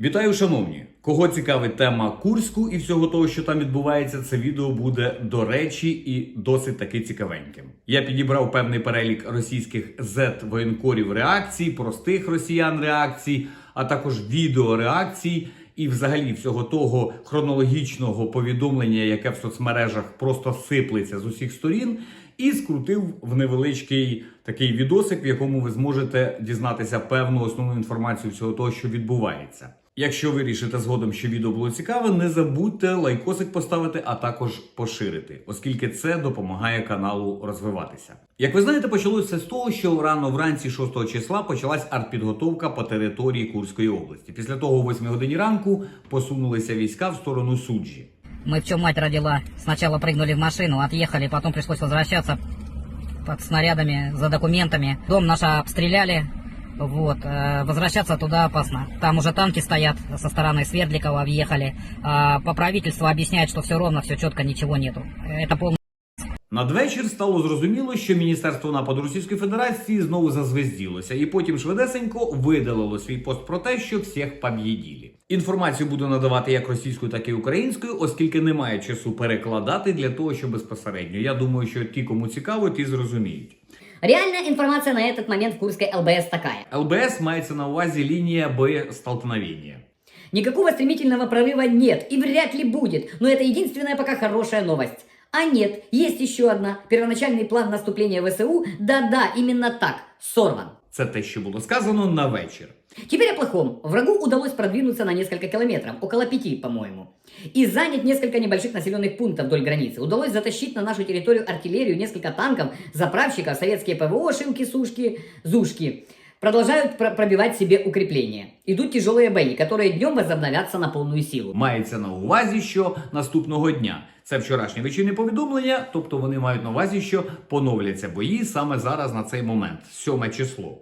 Вітаю, шановні! Кого цікавить тема Курську і всього того, що там відбувається, це відео буде до речі і досить таки цікавеньким. Я підібрав певний перелік російських z воєнкорів реакцій, простих росіян реакцій, а також відеореакцій і взагалі всього того хронологічного повідомлення, яке в соцмережах просто сиплеться з усіх сторін, і скрутив в невеличкий такий відосик, в якому ви зможете дізнатися певну основну інформацію всього того, що відбувається. Якщо ви рішите згодом, що відео було цікаве, не забудьте лайкосик поставити, а також поширити, оскільки це допомагає каналу розвиватися. Як ви знаєте, почалося з того, що рано вранці 6 числа почалась артпідготовка по території Курської області. Після того, о 8 годині ранку, посунулися війська в сторону суджі. Мы в чем мать родила. Сначала прыгнули в машину, отъехали, потом пришлось возвращаться под снарядами за документами. Дом наш обстреляли. Вот, э, возвращаться туда опасно. Там уже танки стоят со стороны Свердликова, въехали. А по правительству объясняют, что все ровно, все четко, ничего нету. Это полный Надвечір стало зрозуміло, що Міністерство нападу Російської Федерації знову зазвезділося, і потім швидесенько видалило свій пост про те, що всіх поб'єділі. Інформацію буду надавати як російською, так і українською, оскільки немає часу перекладати для того, що безпосередньо. Я думаю, що ті, кому цікаво, ті зрозуміють. Реальная информация на этот момент в Курской ЛБС такая. ЛБС мається на увазі лінія боєстолкновення. Никакого стремительного прорыва нет и вряд ли будет, но это единственная пока хорошая новость. А нет, есть еще одна. Первоначальный план наступления ВСУ, да-да, именно так, сорван. Це те, що було сказано на вечір. Теперь о плохом. Врагу удалось продвинуться на несколько километров, около пяти, по-моему. И занять несколько небольших населенных пунктов вдоль границы. Удалось затащить на нашу территорию артиллерию, несколько танков, заправщиков, советские ПВО, шилки, сушки, зушки. Продолжают про- пробивать себе укрепления. Идут тяжелые бои, которые днем возобновятся на полную силу. Мається на увазі, що наступного дня це вчорашнє вечірнє повідомлення, тобто вони мають на увазі, що поновляться бої саме зараз на цей момент, 7 число.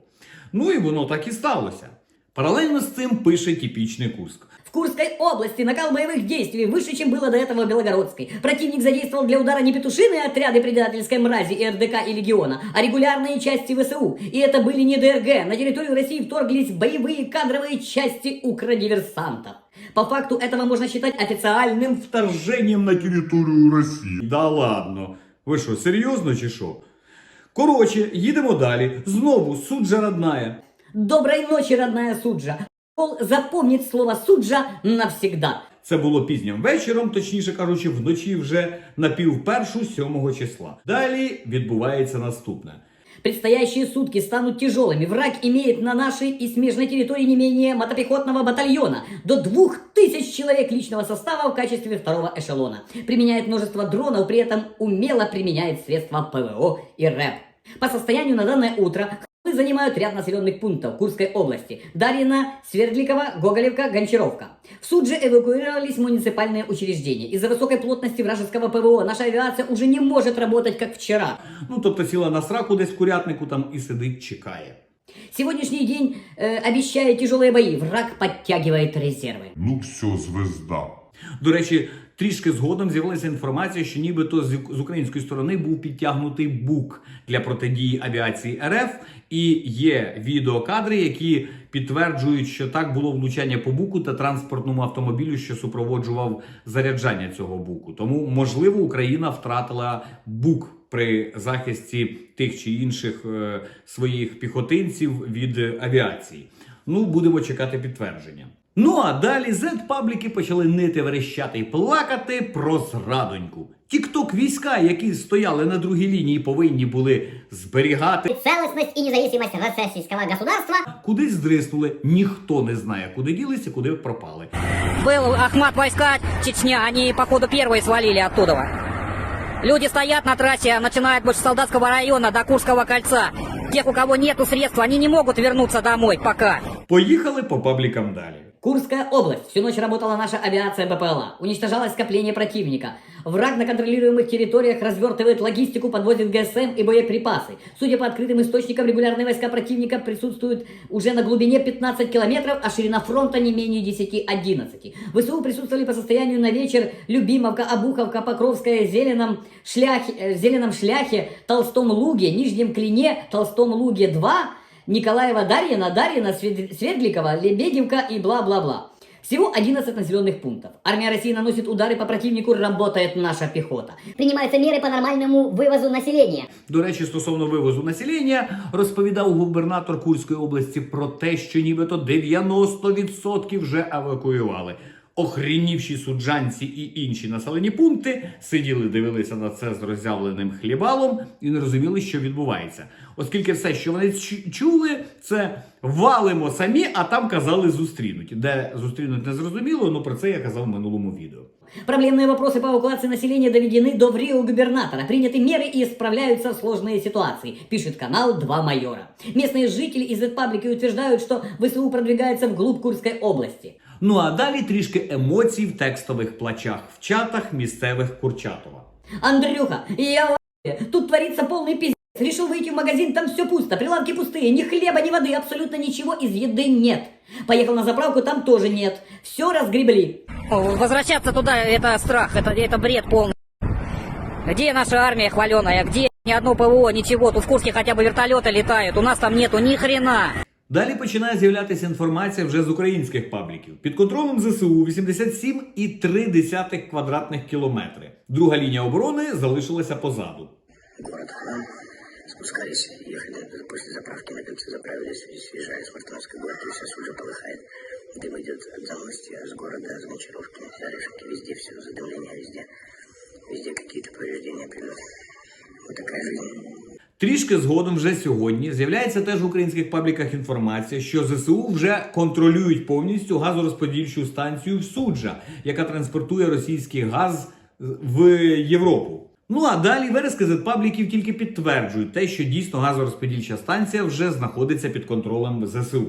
Ну і воно так і сталося. Паралельно з цим пише типічний Курск. В Курской области накал боевых действий выше, чем было до этого в Белогородской. Противник задействовал для удара не петушиные отряды предательской мрази и РДК и легиона, а регулярные части ВСУ. И это были не ДРГ. На территорию России вторглись боевые кадровые части укродиверсантов. По факту этого можно считать официальным Вторженням на територію Росії. Да ладно. Ви що, серйозно чи що? Коротше, їдемо далі. Знову суджа родная. «Доброй ночи, родная Суджа». Пол запомнит слово «суджа» навсегда. Це було пізнім вечором, точніше кажучи, вночі вже на півпершу сьомого числа. Далі відбувається наступне. Предстоящие сутки станут тяжелыми. Враг имеет на нашей и смежной территории не менее мотопехотного батальона. До двух тысяч человек личного состава в качестве второго эшелона. Применяет множество дронов, при этом умело применяет средства ПВО и РЭП. По состоянию на данное утро занимают ряд населенных пунктов Курской области. Дарьина, Свердликова, Гоголевка, Гончаровка. В суд же эвакуировались муниципальные учреждения. Из-за высокой плотности вражеского ПВО наша авиация уже не может работать как вчера. Ну, тобто сіла на сраку десь в курятнику там і сидить, чекає. Сегодняшний день э, обещает тяжелые бои. Враг подтягивает резервы. Ну все, звезда. До речі, Трішки згодом з'явилася інформація, що нібито з, української сторони був підтягнутий бук для протидії авіації РФ, і є відеокадри, які підтверджують, що так було влучання по буку та транспортному автомобілю, що супроводжував заряджання цього буку. Тому, можливо, Україна втратила бук при захисті тих чи інших е, своїх піхотинців від авіації. Ну, будемо чекати підтвердження. Ну а далі зет-пабліки почали нити, верещати і плакати про зрадоньку. Тікток війська, які стояли на другій лінії, повинні були зберігати. целостность и независимость российского государства Кудись здриснули, ніхто не знає, куди ділися, куди пропали. Был Ахмат войска, Чечня, они, походу, первые свалили оттуда. Люди стоят на трассе, начинают больше Солдатского района до Курского кольца. Тех, у кого нету средств, они не могут вернуться домой пока. Поїхали по паблікам далі. Курская область. Всю ночь работала наша авиация БПЛА. Уничтожалось скопление противника. Враг на контролируемых территориях развертывает логистику, подвозит ГСМ и боеприпасы. Судя по открытым источникам, регулярные войска противника присутствуют уже на глубине 15 километров, а ширина фронта не менее 10-11. ВСУ присутствовали по состоянию на вечер Любимовка, Обуховка, Покровская, Зеленом, Шляхе, э, Зеленом Шляхе, Толстом Луге, Нижнем Клине, Толстом Луге 2, Николаева Дарьина, Дарьина, Свед- Свердликова, Лебедевка и бла-бла-бла. Всего 11 населенных пунктов. Армия России наносит удары по противнику, работает наша пехота. Принимаются меры по нормальному вывозу населения. До речі, стосовно вивозу населення, розповідав губернатор Курської області про те, що нібито 90% вже евакуювали. Охрінівші суджанці і інші населені пункти сиділи, дивилися на це з роззявленим хлібалом і не розуміли, що відбувається. Оскільки все, що вони чу- чули, це валимо самі, а там казали зустрінуть. Де зустрінуть не зрозуміло, ну про це я казав в минулому відео. Проблемные вопросы по эвакуации населения доведены до врио губернатора. Приняты меры и исправляются сложные ситуации, пишет канал «Два майора». Местные жители из Ветпаблики утверждают, что ВСУ продвигается вглубь Курской области. Ну а далі трішки емоцій в текстових плачах в чатах місцевих Курчатова. Андрюха, я в ахуе. Тут творится полный пиздец. Решил выйти в магазин, там все пусто, прилавки пустые, ни хлеба, ни воды, абсолютно ничего из еды нет. Поехал на заправку, там тоже нет. Все разгребли. Возвращаться туда это страх, это, это бред полный. Где наша армия хваленая? Где ни одно ПВО, ничего? Тут в Курске хотя бы вертолеты летают, у нас там нету ни хрена. Далі починає з'являтися інформація вже з українських пабліків. Під контролем ЗСУ 87,3 квадратних кілометри. Друга лінія оборони залишилася позаду. город Храм, спускались, ехали после заправки на кольце, заправились, и съезжали с Мартыновской горки, все уже полыхает. Дым идет от замостья, с города, с Гончаровки, Орешки, везде все, задымление везде. Везде какие-то повреждения, прилеты. Вот такая жизнь. Трішки згодом вже сьогодні з'являється теж в українських пабліках інформація, що ЗСУ вже контролюють повністю газорозподільчу станцію в Суджа, яка транспортує російський газ в Європу. Ну а далі верески з пабліків тільки підтверджують те, що дійсно газорозподільча станція вже знаходиться під контролем ЗСУ.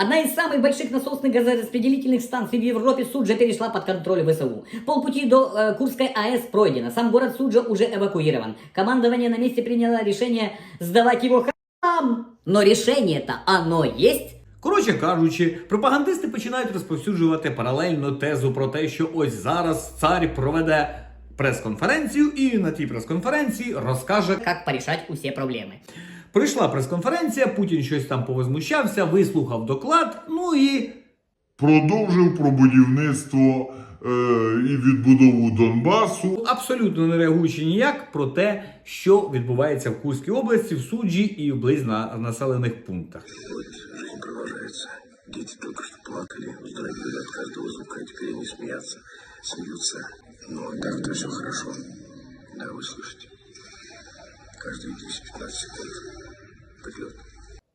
Одна из самых больших насосных газораспределительных станций в Европе Суджа перешла под контроль ВСУ. Полпути до э, Курской АЭС пройдено. Сам город Суджа уже эвакуирован. Командование на месте приняло решение сдавать его хам. Но решение-то оно есть. Коротше кажучи, пропагандисти починають розповсюджувати паралельно тезу про те, що ось зараз цар проведе прес-конференцію, і на тій прес-конференції розкаже. Как порешать все проблемы. Прийшла прес-конференція, Путін щось там повозмущався, вислухав доклад. Ну і продовжив про будівництво е, і відбудову Донбасу. абсолютно не реагуючи ніяк про те, що відбувається в Курській області, в суджі і вблизь на населених пунктах. Дети только что плакали, вздрагивали от каждого звука, а теперь они смеются, смеются. Но так-то все хорошо. Да, вы слышите. Каждые 10-15 секунд прилет.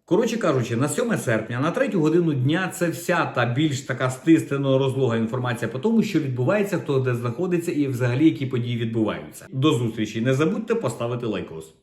Коротше кажучи, на 7 серпня, на 3 годину дня, це вся та більш така стислено розлога інформація по тому, що відбувається, хто де знаходиться і взагалі які події відбуваються. До зустрічі! Не забудьте поставити лайкос.